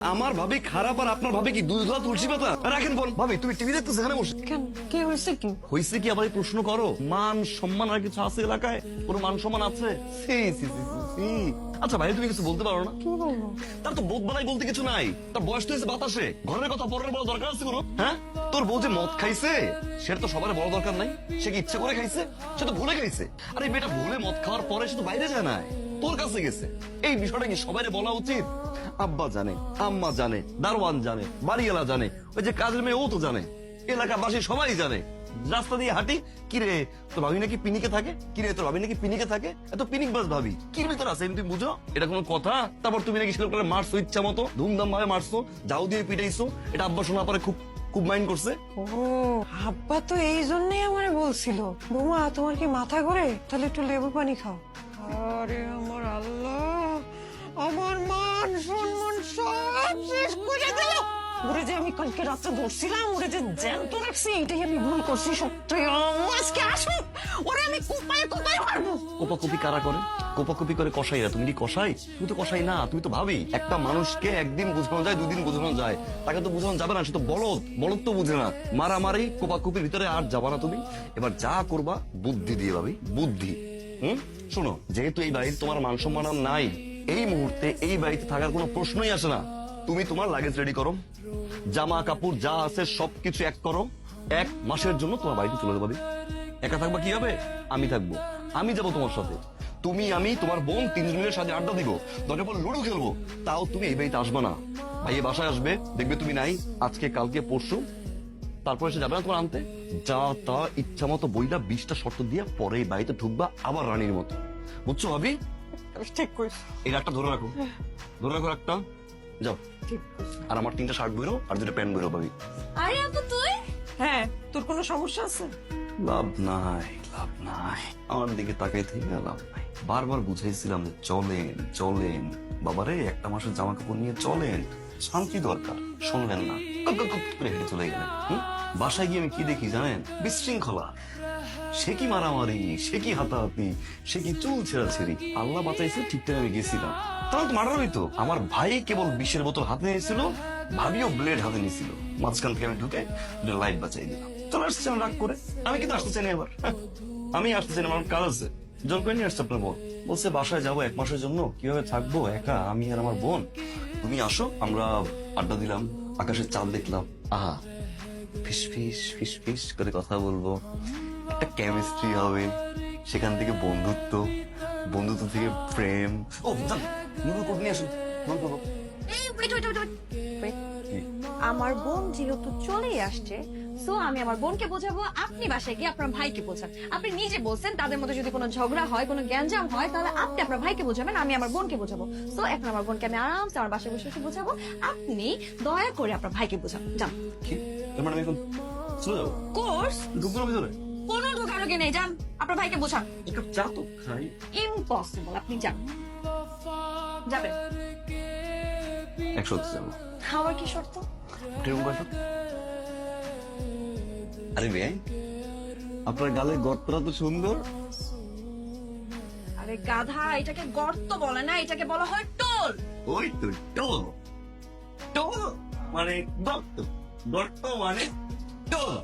আমার ভাবি খারাপ আর আপনার ভাবি কি দুধ ধোয়া তুলসী পাতা? রাখেন ফোন। ভাবি তুমি টিভি দেখতেছো এখানে বসে। কেন? কি হয়েছে কি? হয়েছে কি আবার এই প্রশ্ন করো? মান সম্মান আর কিছু আছে এলাকায়? কোনো মান সম্মান আছে? সি সি সি। আচ্ছা ভাই তুমি কিছু বলতে পারো না? কি বলব? তার তো বোধ বালাই বলতে কিছু নাই। তার বয়স তো হয়েছে বাতাসে। ঘরের কথা পরের বড় দরকার আছে কোনো? হ্যাঁ? তোর বউ যে মদ খাইছে সেটা তো সবার বড় দরকার নাই। সে কি ইচ্ছে করে খাইছে? সে তো ভুলে খাইছে আরে মেয়েটা ভুলে মদ খাওয়ার পরে সে তো বাইরে যায় না তোর কাছে গেছে। এই বিষয়টা কি সবাই বলা উচিত? আব্বা জানে, আম্মা জানে, দারোয়ান জানে, বাড়িওয়ালা জানে, ওই যে কাজের মেয়ে ও তো জানে, এলাকাবাসী সবাই জানে। রাস্তা দিয়ে হাঁটি কিরে তোর ভাবি নাকি পিনিকে থাকে? কিরে তোর ভাবি নাকি পিনিকে থাকে? এত পিনিক বাস ভাবি, কি ভিতর আছে তুমি বুঝো? এটা কোনো কথা? তারপর তুমি নাকি সেরকম করে মারছো ইচ্ছা মতো ধুমধাম ভাবে মারছো, যাও দিয়ে পিটাইছো, এটা আব্বা শোনা পরে খুব খুব মাইন্ড করছে। ও, আব্বা তো এই জন্যই আমারে বলছিল। বৌমা, তোমার কি মাথা ঘোরে? তাহলে একটু লেবু পানি খাও। আরে আমার আল্লাহ, আমার মান সম্মান সব শেষ করে দিল। ওরে যে আমি কালকে ধরছিলাম, ওরে যে জ্যান্ত রাখছি এটাই আমি ভুল করছি সত্যি। আজকে ওরে আমি কোপায় কোপায় মারবো। কোপাকুপি কারা করে? কোপাকুপি করে তুমি কি কষাই তুমি তো কষাই না, তুমি তো ভাবি। একটা মানুষকে একদিন বোঝানো যায়, দুদিন বোঝানো যায়। তাকে তো বোঝানো যাবে না, সে তো বলদ। বলদ তো বুঝে না। মারামারি, কোপাকুপির ভিতরে আর যাবা না তুমি। এবার যা করবা, বুদ্ধি দিয়ে ভাবি, বুদ্ধি। হুম? শোনো, যেহেতু এই বাড়িতে তোমার মান সম্মান নাই, এই মুহূর্তে এই বাড়িতে থাকার কোনো প্রশ্নই আসে না। তুমি তোমার লাগেজ রেডি করো, জামা, কাপড়, যা আছে সবকিছু এক করো, এক মাসের জন্য তোমার বাড়িতে চলে যাবে একা থাকবা কি হবে? আমি থাকব। আমি যাব তোমার সাথে। তুমি, আমি, তোমার বোন তিনজনের সাথে আড্ডা দিব দরকার পর লুডো খেলব। তাও তুমি এই বাড়িতে আসবে না। ভাইয়ে বাসায় আসবে, দেখবে তুমি নাই, আজকে, কালকে, পরশু তারপরে সে যাবে না তোমার আনতে? যা তা ইচ্ছা মতো বইটা বিশটা শর্ত দিয়ে পরে বাড়িতে ঢুকবা আবার রানীর মতো। বুঝছ ভাবি? ঠিক কইছ। এই একটা ধরে রাখো। ধরে রাখো একটা যাও। ঠিক আর আমার তিনটা শার্ট বইরো আর দুটো প্যান্ট বইরো ভাবি। আরে আপু তুই? হ্যাঁ তোর কোনো সমস্যা আছে? লাভ নাই লাভ নাই। আমার দিকে তাকাই থেকে লাভ নাই। বারবার বুঝাইছিলাম যে চলেন চলেন। বাবারে একটা মাসের জামা কাপড় নিয়ে চলেন। শান্তি দরকার শুনলেন না। চলে গেলেন বাসায় গিয়ে আমি কি দেখি জানেন বিশৃঙ্খলা সে কি মারামারি সে কি হাতাহাতি সে কি চুল ছেঁড়াছেড়ি আল্লাহ বাঁচাইছে ঠিক টাইমে আমি গেছিলাম তাহলে তো মার্ডার হইতো আমার ভাই কেবল বিষের বোতল হাতে নিয়েছিল ভাবিও ব্লেড হাতে নিয়েছিল মাঝখান থেকে আমি ঢুকে লাইট বাঁচাই দিলাম চলে আসছে রাগ করে আমি কিন্তু আসতে চাই না এবার হ্যাঁ, আমি আসতে চাই না আমার কাজ আছে জন করে নিয়ে আসছে আপনার বোন বলছে বাসায় যাব এক মাসের জন্য কীভাবে থাকব একা আমি আর আমার বোন তুমি আসো আমরা আড্ডা দিলাম আকাশের চাঁদ দেখলাম। আহা ফিস ফিস ফিস ফিস করে কথা বলব। একটা কেমিস্ট্রি হবে সেখান থেকে বন্ধুত্ব বন্ধুত্ব থেকে প্রেম। ও নুডল কোট নিয়ে আসুন। ফোন আমার বোন যেহেতু চলেই আসছে সো আমি আমার বোনকে বোঝাবো আপনি বাসায় গিয়ে আপনার ভাইকে বোঝান। আপনি নিজে বলছেন তাদের মধ্যে যদি কোনো ঝগড়া হয় কোনো গ্যাঞ্জাম হয় তাহলে আপনি আপনার ভাইকে বোঝাবেন আমি আমার বোনকে বোঝাবো। সো এখন আমার বোনকে আমি আরামসে আমার বাসায় বসে বসে বোঝাবো। আপনি দয়া করে আপনার ভাইকে বোঝান। যান। কি? মানে আমি এখন চলে যাব? কোর্স ঢুকবো না ভিতরে? কোনো নেই যান। আপনার ভাইকে বোঝান। এক কাপ চা তো খাই। ইম্পসিবল আপনি যান। যাবেন। একশো যাব আমার কি শর্ত? কীরকম কয়টা আরে বে আপনার গালে গর্তটা তো সুন্দর। আরে গাধা এটাকে গর্ত বলে না এটাকে বলা হয় টোল। ওই তো টোল। টোল মানে গর্ত। গর্ত মানে টোল।